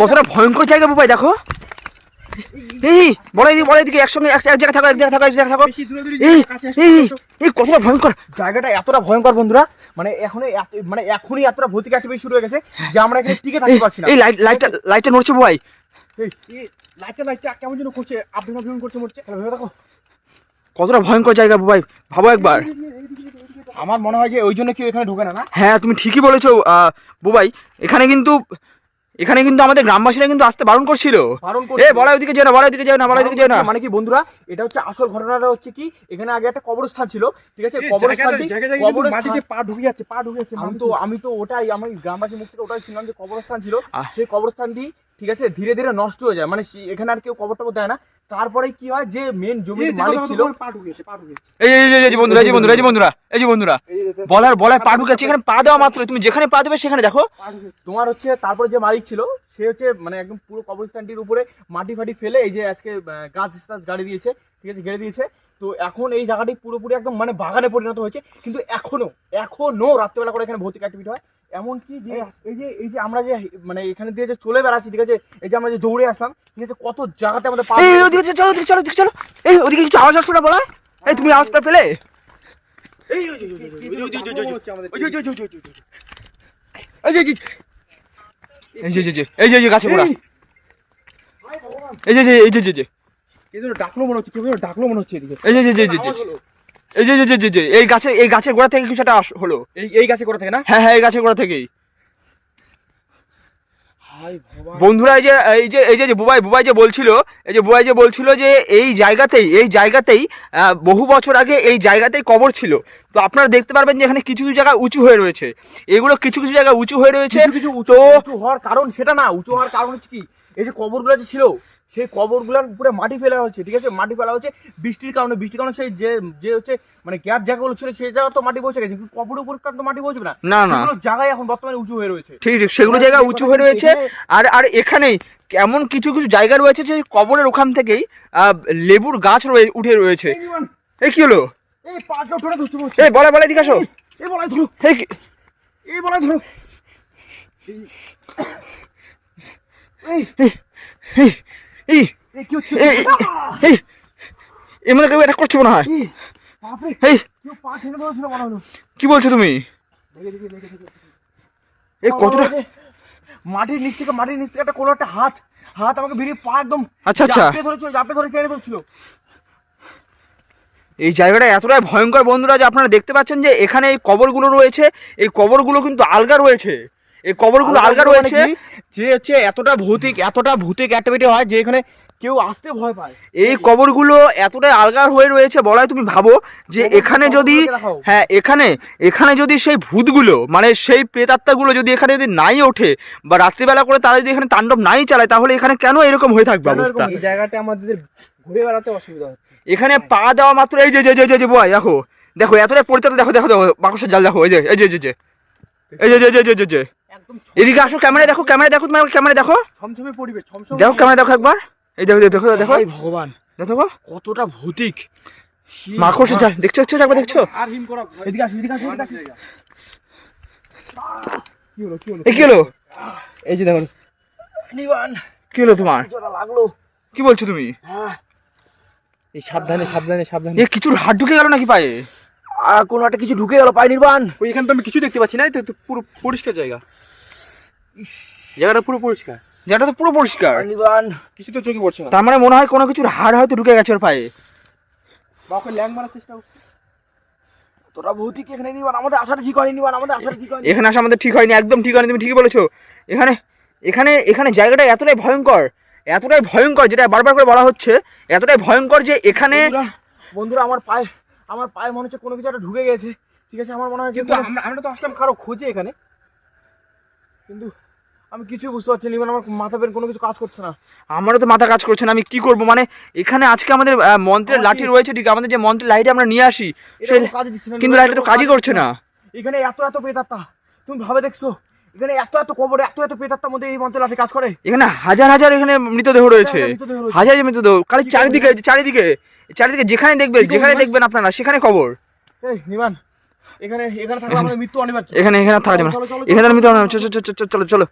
কতটা ভয়ঙ্কর জায়গা বুবাই দেখো এই বলাই দিকে বলাই দিকে একসঙ্গে এক এক জায়গায় থাকো এক জায়গায় থাকো এক জায়গায় থাকো এই এই এই কতটা ভয়ঙ্কর জায়গাটা এতটা ভয়ঙ্কর বন্ধুরা মানে এখন মানে এখনই এতটা ভৌতিক অ্যাক্টিভিটি শুরু হয়ে গেছে যে আমরা এখানে টিকে থাকতে পারছি না এই লাইট লাইটটা লাইটটা নড়ছে বুবাই এই লাইটটা লাইটটা কেমন যেন করছে আপনি আপনি করছে মরছে ভেবে দেখো কতটা ভয়ঙ্কর জায়গা বুবাই ভাবো একবার আমার মনে হয় যে ওই জন্য কেউ এখানে ঢোকে না না হ্যাঁ তুমি ঠিকই বলেছ বুবাই এখানে কিন্তু এখানে কিন্তু আমাদের গ্রামবাসীরা কিন্তু আসতে বারণ করছিল। এ করছিল। ওদিকে যেও না বলাই ওদিকে যেও না বলাই ওদিকে যেও না। মানে কি বন্ধুরা? এটা হচ্ছে আসল ঘটনাটা হচ্ছে কি এখানে আগে একটা কবরস্থান ছিল ঠিক আছে? কবরস্থানটি পা ঢুকে যাচ্ছে পা ঢুকে যাচ্ছে আমি তো আমি তো ওটাই আমি গ্রামবাসী মুখ থেকে ওটাই শুনলাম যে কবরস্থান ছিল। সেই কবরস্থানটি ঠিক আছে ধীরে ধীরে নষ্ট হয়ে যায়। মানে এখানে আর কেউ কবর টবর দেয় না। তারপরে কি হয়? যে মেন জমির মালিক ছিল এই এই যে বন্ধুরা এই যে বন্ধুরা এই যে বন্ধুরা এই যে বন্ধুরা। বলার বলার পা ঢুকেছে এখানে পা দেওয়া মাত্র তুমি যেখানে পা দেবে সেখানে দেখো। তোমার হচ্ছে তারপরে যে মালিক ছিল সে হচ্ছে মানে একদম পুরো কবরস্থানটির উপরে মাটি ফাটি ফেলে এই যে আজকে আহ, গাছ টাছ গাড়ি দিয়েছে ঠিক আছে গেড়ে দিয়েছে। তো এখন এই জায়গাটি পুরোপুরি একদম মানে বাগানে পরিণত হয়েছে। কিন্তু এখনও এখনও রাত্রেবেলা করে এখানে ভৌতিক অ্যাক্টিভিটি হয়। এমনকি যে এই যে এই যে আমরা যে মানে এখানে দিয়ে যে চলে বেড়াচ্ছি ঠিক আছে এই যে আমরা যে দৌড়ে আসলাম ঠিক আছে কত জায়গাতে আমাদের পা এই ওদিকে চলো ওদিকে চলো ওদিকে চলো এই ওদিকে কিছু আওয়াজ আসছে না বলা এই তুমি আওয়াজটা পেলে এই ওই। এই যে এই যে এই যে এই যে গাছে পোড়া এই যে এই যে এই যে এই যে ডাকলো মনে হচ্ছে কেউ ডাকলো মনে হচ্ছে এদিকে এই যে এই যে এই যে এই যে যে যে এই গাছে এই গাছের গোড়া থেকে কিছু একটা হলো। এই এই গাছে করে থাকে না? হ্যাঁ হ্যাঁ এই গাছের গোড়া থেকেই। বন্ধুরা এই যে এই যে এই যে বুবাই বুবাই যে বলছিল এই যে বুবাই যে বলছিল যে এই জায়গাতেই এই জায়গাতেই বহু বছর আগে এই জায়গাতেই কবর ছিল। তো আপনারা দেখতে পারবেন যে এখানে কিছু কিছু জায়গা উঁচু হয়ে রয়েছে। এগুলো কিছু কিছু জায়গা উঁচু হয়ে রয়েছে। কিছু উঁচু হওয়ার কারণ সেটা না উঁচু হওয়ার কারণ হচ্ছে কি? এই যে কবরগুলো যে ছিল সেই কবরগুলোর উপরে মাটি ফেলা হচ্ছে ঠিক আছে? মাটি ফেলা হচ্ছে বৃষ্টির কারণে বৃষ্টির কারণে সেই যে যে হচ্ছে মানে গ্যাপ জায়গাগুলো ছিল সেই জায়গা তো মাটি বসে গেছে কিন্তু কবরের উপর তো মাটি বসবে না? না, না। জায়গায় এখন বর্তমানে উঁচু হয়ে রয়েছে। ঠিক ঠিক সেগুলো জায়গা উঁচু হয়ে রয়েছে। আর আর এখানেই এমন কিছু কিছু জায়গা রয়েছে যে কবরের ওখান থেকেই লেবুর গাছ রয়ে উঠে রয়েছে। এই কি হলো? এই বলা বলা দিকে আসো। এই বলাই ধরো। এই কি- এই বলাই ধরো। এই। এই এই মনে কেউ এটা করছ মনে হয়। এই, কি বলছো তুমি? এই কতটা মাটির নিচ থেকে মাটির নিচ থেকে একটা কোনো একটা হাত হাত আমাকে বেরিয়ে পা একদম আচ্ছা, আচ্ছা। ধরেছিল জাপটে ধরে টেনে ধরেছিল এই জায়গাটা এতটাই ভয়ঙ্কর বন্ধুরা যে আপনারা দেখতে পাচ্ছেন যে এখানে এই কবরগুলো রয়েছে এই কবরগুলো কিন্তু আলগা রয়েছে। এই কবরগুলো আলগা মানে রয়েছে যে হচ্ছে এতটা ভৌতিক এতটা ভৌতিক অ্যাক্টিভিটি হয় যে এখানে কেউ আসতে ভয় পায় এই কবরগুলো এতটাই আলগা হয়ে রয়েছে বলাই তুমি ভাবো যে এখানে যদি হ্যাঁ এখানে এখানে যদি সেই ভূতগুলো মানে সেই প্রেতাত্মাগুলো যদি এখানে যদি নাই ওঠে বা রাত্রিবেলা করে তারা যদি এখানে তাণ্ডব নাই চালায় তাহলে এখানে কেন এরকম হয়ে থাকবে অবস্থা এই জায়গাটা আমাদের ঘুরে বেড়াতে অসুবিধা হচ্ছে এখানে পা দেওয়া মাত্র এই যে যে যে যে যে বয় দেখো দেখো এতটাই পরিতাপ দেখো দেখো দেখো বাকসের জাল দেখো এই যে এই যে যে যে এই যে যে যে যে এদিকে আসো ক্যামেরায় দেখো ক্যামেরায় দেখো তোমার ক্যামেরায় দেখো। ছমছমে পরিবেশ দেখো ক্যামেরা দেখো একবার। এই দেখো দেখো দেখো ভগবান। দেখো কতটা ভৌতিক। জাল দেখছ দেখছ একবার দেখছ। আর হিম করা। এদিকে আসো এদিকে আসো কি হলো কি হলো? এই কি হলো? এই যে দেখো। নিবান কি হলো তোমার? লাগল। কি বলছো তুমি? হ্যাঁ। এই সাবধানে সাবধানে সাবধানে। এ কিছুর হাত ঢুকে গেল নাকি পায়ে? আর কোনো একটা কিছু ঢুকে গেল পাই নির্বাণ। ওই এখানে তো আমি কিছু দেখতে পাচ্ছি না তো পুরো পরিষ্কার জায়গা। জায়গাটা পুরো পরিষ্কার। যেটা তো পুরো পরিষ্কার। কিছু তো চোখে পড়ছে না। তার মানে মনে হয় কোনো কিছুর হাড় হয়তো ঢুকে গেছে ওর পায়ে। বা ওকে ল্যাং মারার চেষ্টা তোরা ভৌতিক এখানে নিবান আমাদের আসাটা ঠিক হয়নি নিবান আমাদের আসাটা ঠিক হয়নি। এখানে আসা আমাদের ঠিক হয়নি একদম ঠিক হয়নি তুমি ঠিকই বলেছ। এখানে এখানে এখানে জায়গাটা এতটাই ভয়ঙ্কর এতটাই ভয়ঙ্কর যেটা বারবার করে বলা হচ্ছে এতটাই ভয়ঙ্কর যে এখানে বন্ধুরা আমার পায়ে আমার পায়ে মনে হচ্ছে কোনো কিছু একটা ঢুকে গেছে। ঠিক আছে আমার মনে হয় কিন্তু কিন্তু আমরা আমরা তো আসলাম কারও খোঁজে এখানে। কিন্তু আমি কিছুই বুঝতে পারছি না নিবান আমার মাথা বের কোনো কিছু কাজ করছে না। আমারও তো মাথা কাজ করছে না আমি কি করব? মানে এখানে আজকে আমাদের মন্ত্রের লাঠি রয়েছে ঠিক আমাদের যে মন্ত্রের লাইট আমরা নিয়ে আসি কিন্তু লাইটটা তো কাজই করছে না। এখানে এত এত পেতাত্তা তুমি ভাবে দেখছ? এখানে এত এত কবরে এত এত পেতাত্তার মধ্যে এই মন্ত্রের লাঠি কাজ করে? এখানে হাজার হাজার এখানে মৃতদেহ রয়েছে। হাজার মৃতদেহ খালি চারিদিকে চারিদিকে চারিদিকে যেখানে দেখবেন যেখানে দেখবেন আপনারা সেখানে খবর। এই নিবান এখানে এখানে থাকলে আমাদের মৃত্যু অনিবার্য। এখানে এখানে আর থাকা যাবে না। চলো, চলো, চলো, এখানে মৃত্যু চলো চলো চলো চলো।